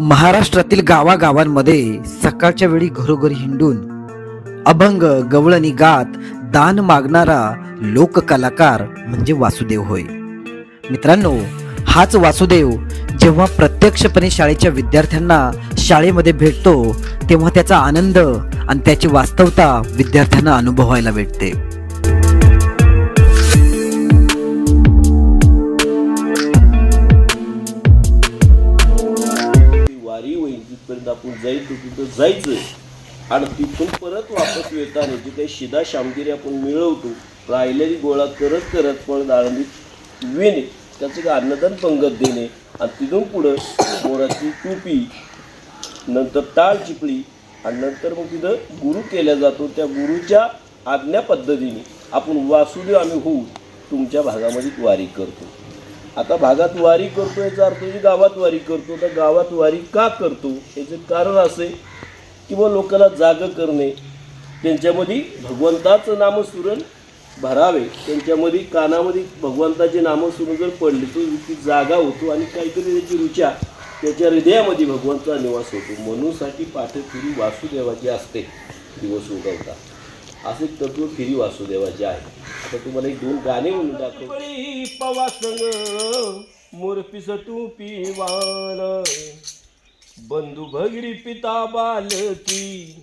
महाराष्ट्रातील गावागावांमध्ये सकाळच्या वेळी घरोघरी हिंडून अभंग गवळणी गात दान मागणारा लोककलाकार म्हणजे वासुदेव होय. मित्रांनो हाच वासुदेव जेव्हा प्रत्यक्षपणे शाळेच्या विद्यार्थ्यांना शाळेमध्ये भेटतो तेव्हा त्याचा आनंद आणि त्याची वास्तवता विद्यार्थ्यांना अनुभवायला भेटते. जायचं आणि तिथून परत वापस येताना जे काही शिदा शामगिरी आपण मिळवतो राहिलेली गोळा करत करत पण दाळंबीत विणे त्याचं काय अन्नदान पंगत देणे आणि तिथून पुढं मोराची टोपी नंतर टाळ चिपळी आणि नंतर मग तिथं गुरु केला जातो. त्या गुरुच्या आज्ञा पद्धतीने आपण वासुदेव आम्ही होऊ तुमच्या भागामध्ये वारी करतो. आता भागात वारी करतो याचा अर्थ म्हणजे गावात वारी करतो. तर गावात वारी का करतो? याचं कारण असे किंवा लोकांना जाग करणे. त्यांच्यामध्ये भगवंताचं नामस्मरण भरावे. त्यांच्यामध्ये कानामध्ये भगवंताचे नामस्मरण जर पडले तो ती जागा होतो आणि काहीतरी त्याची रुचा त्याच्या हृदयामध्ये भगवंताचा निवास होतो. म्हणूनसाठी पाठपुरी वासुदेवाची असते. दिवस उगवता. असे तत्व फिरी वासुदेवाचे आहे. आता तुम्हाला एक दोन गाणे म्हणून दाखव. पवासंग मोरपिस तू पिवान. बंधू भगिरी पिता बालकी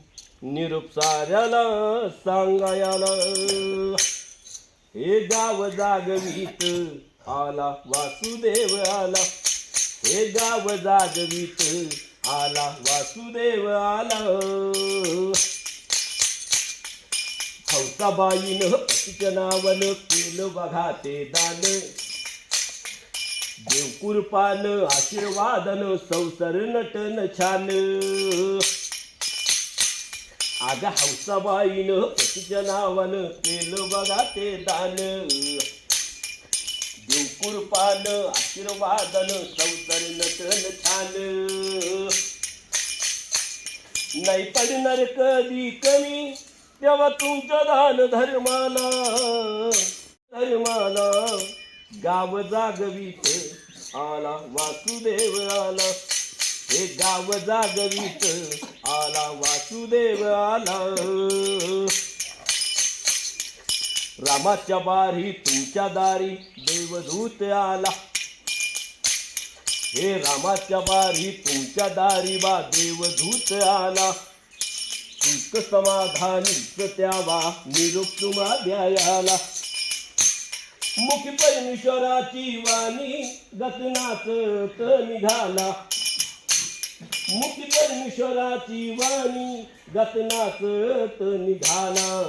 निरूप साऱ्याला सांगायाला. हे गाव जागवीत आला वासुदेव आला. हे गाव जागवीत आला वासुदेव आला. हौसाबाईनं पतीच्या नावानं केलं बघा ते दान. देवकुरपान आशीर्वादन संसार नटन छान. आग हौसाबाईनं पतीच्या नावानं केलं बघा ते दान. देवकुरपान आशीर्वादन संसार नटन छान. नाही पडणार कधी कमी तेव्हा तुमच्या दान धर्माला धर्माला गाव जागवीत आला वासुदेव आला. हे गाव जागवीत आला वासुदेव आला. रामाच्या बारी तुमच्या दारी देवदूत आला. हे रामाच्या बारी तुमच्या दारी बा देवदूत आला. समाधानी त्यावा निरूप तुम्हा द्यायाला मुखी परमेश्वराची वाणी गतनाच निघाला. मुखी परमेश्वराची वाणी गतनाच निघाला.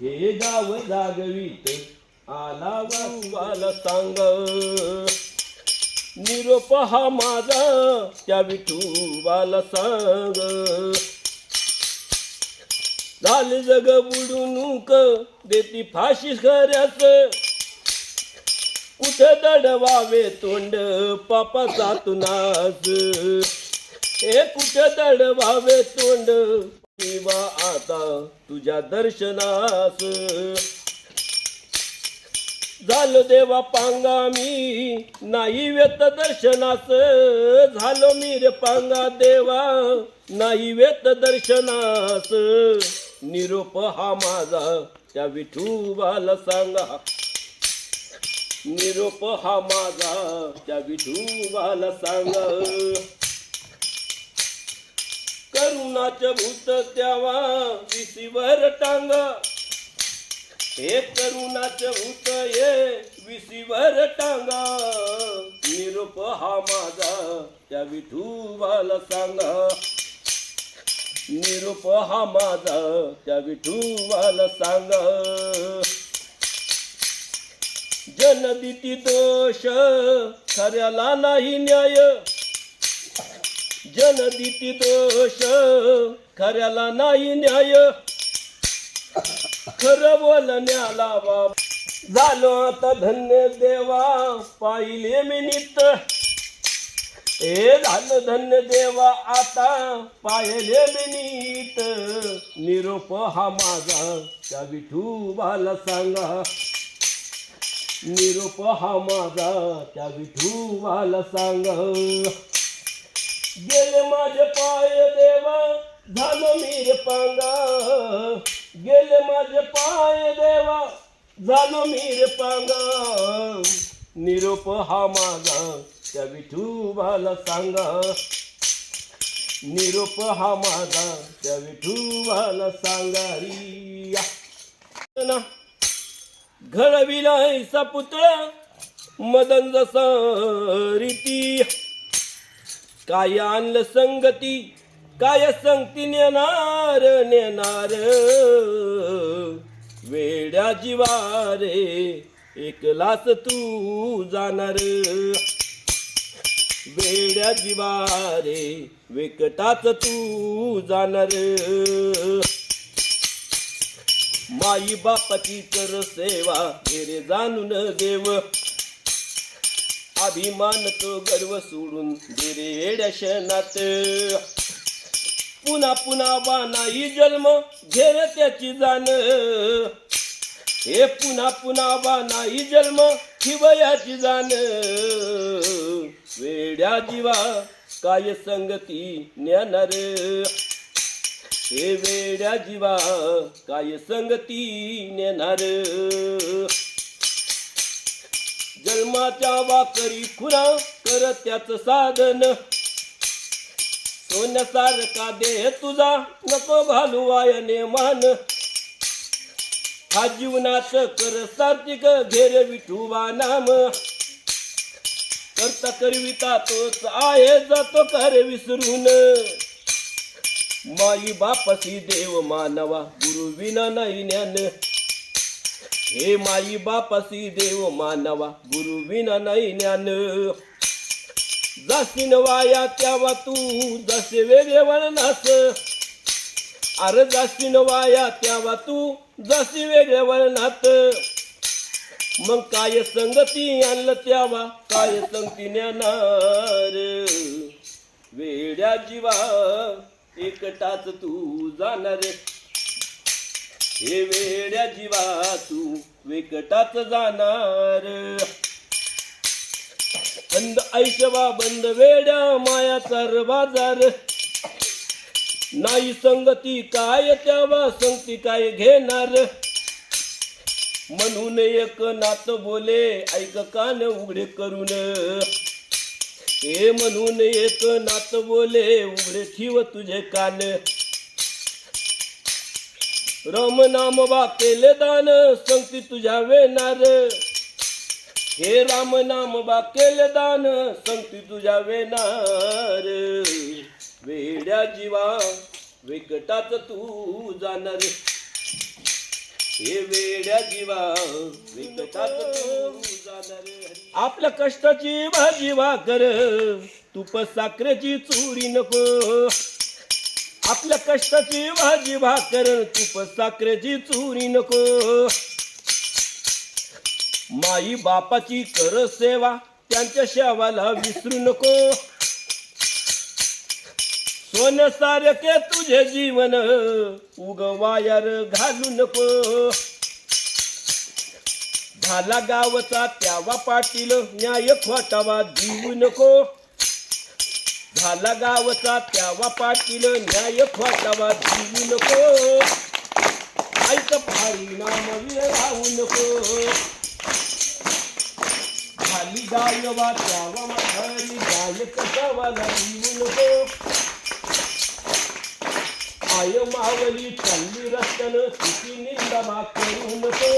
हे गाव जागवीत आला वाला सांग. निरोप हा माझा त्या विठूबाला सांग. चाल जग बुडूनुक देती फाशी खऱ्याच कुठं दडवावे तोंड पापाचा तुनास हे कुठं दडवावे तोंड? किंवा आता तुझ्या दर्शनास. झालो देवा पांगा मी नाही वेत दर्शनास. झालो मी रे पांगा देवा नाही वेत दर्शनास. निरूप हा माझा त्या विठूबाला सांगा. निरोप हा माझा त्या विठूबाला सांगा. करुणाचं भूत त्यावा विसीवर टांगा. हे करुणाचं भूत ये विसीवर टांगा. निरोप हा माझा त्या विठूबाला सांगा. निरूप हा माझा त्या विठूवाला सांगा. जनदिती दोष खऱ्याला नाही न्याय. जनदिती दोष खऱ्याला नाही न्याय. खरं बोलण्याला बाप झालो आता धन्य देवा पाहिले मी नित हे झालं धन्य देवा आता पाहिले नीट. नीत निरोप हा माझा त्या विठूबाला सांगा. निरोप हा माझा त्या विठूबाला सांगा. गेले माझे पाय देवा झालो मीर पांगा. गेले माझे पाय देवा झालो मीर पांगा. निरोप हा माझा त्या विठूबाला सांगा. निरोप हा माझा. त्या विठूबाला सांगा रिया ना. घडविलायचा पुतळा. मदन जसा रीती. काय आणलं संगती? काय संगती नेणार नेणार? वेड्या जीवारे एकलाच तू जाणार. वेड्या जीवारे विकटाच तू जाणार. माई बापाची कर सेवा घेरे जाणून देव. अभिमान तो गर्व सोडून गेरे येड्या शनात पुन्हा पुन्हा बानाई जन्म घेर त्याची जाण. हे पुन्हा पुन्हा बानाई जन्म शिवयाची जाण. वेड्या जीवा काय संगती ज्ञानार? हे वेड्या जीवा काय संगती नेणार जन्माच्या वाकरी खुरा कर त्याच साधन. सोन्यासारखा देह तुझा नको घालू वायने मान. हा जीवनाच कर सात्विक घेर विठुबा नाम. करता करविता तोच आहे जातो कर विसरून. माई बापसी देव मानवा गुरु विना नाही ज्ञान. हे माई बापसी देव मानवा गुरु विना नाही ज्ञान. जासीन वाया त्यावा तू जसे वेगळे वळणास. अरे जासीन वाया त्यावा तू जसे वेगळे वळणात. मग काय संगती आणलं त्यावा? काय संगती ज्ञानार वेड्या जीवा एकटाच तू जाणार हे वेड्या जीवा तू वेकटाच जाणार. बंद ऐशवा बंद वेड्या मायाचा बाजार नाही संगती काय त्यावा संगती काय घेणार? म्हणून एक नात बोले ऐक कान उघडे करून. हे म्हणून एक नात बोले उघडे ठेव तुझे कान. राम नाम बा केले दान संगती तुझ्या वेणार. हे राम नाम बा केले दान संगती तुझ्या वेणार. वेड्या जीवा विकटाच तू जाणार. हे वेड्या जीवा आपल्या कष्टाची भाजी कर तुप साखरेची चुरी नको. आपल्या कष्टाची भाजी भाकर तुप साखरेची चुरी नको. माई बापाची कर सेवा त्यांच्या शेवाला विसरू नको. सोन्यासारखे तुझे जीवन उग वायर घालू नको. झाला गावचा त्यावा पाटील न्याय खोटावा देऊ नको. झाला गावचा त्यावा पाटील न्याय खोटावा देऊ नको. ऐक भारी नाम राहू नको. खाली गायवा त्यावा माघारी गाय कसावा देऊ नको. आय मावली चालली रस्त्यानं तिची निंदा मा करू नको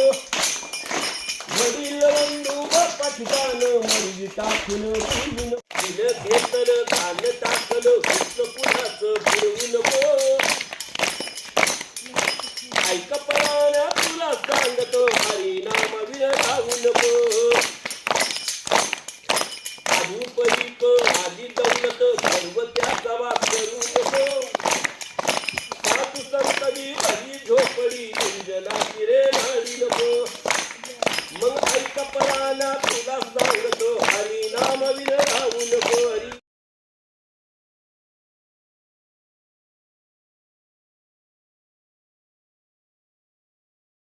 वडील बंधू बापा ठिकाण मर्जी टाकून घेतलं झोपडी किरे रे नाळी मग ऐका पराना तुला सांगतो हरी नाम विर राहू नको.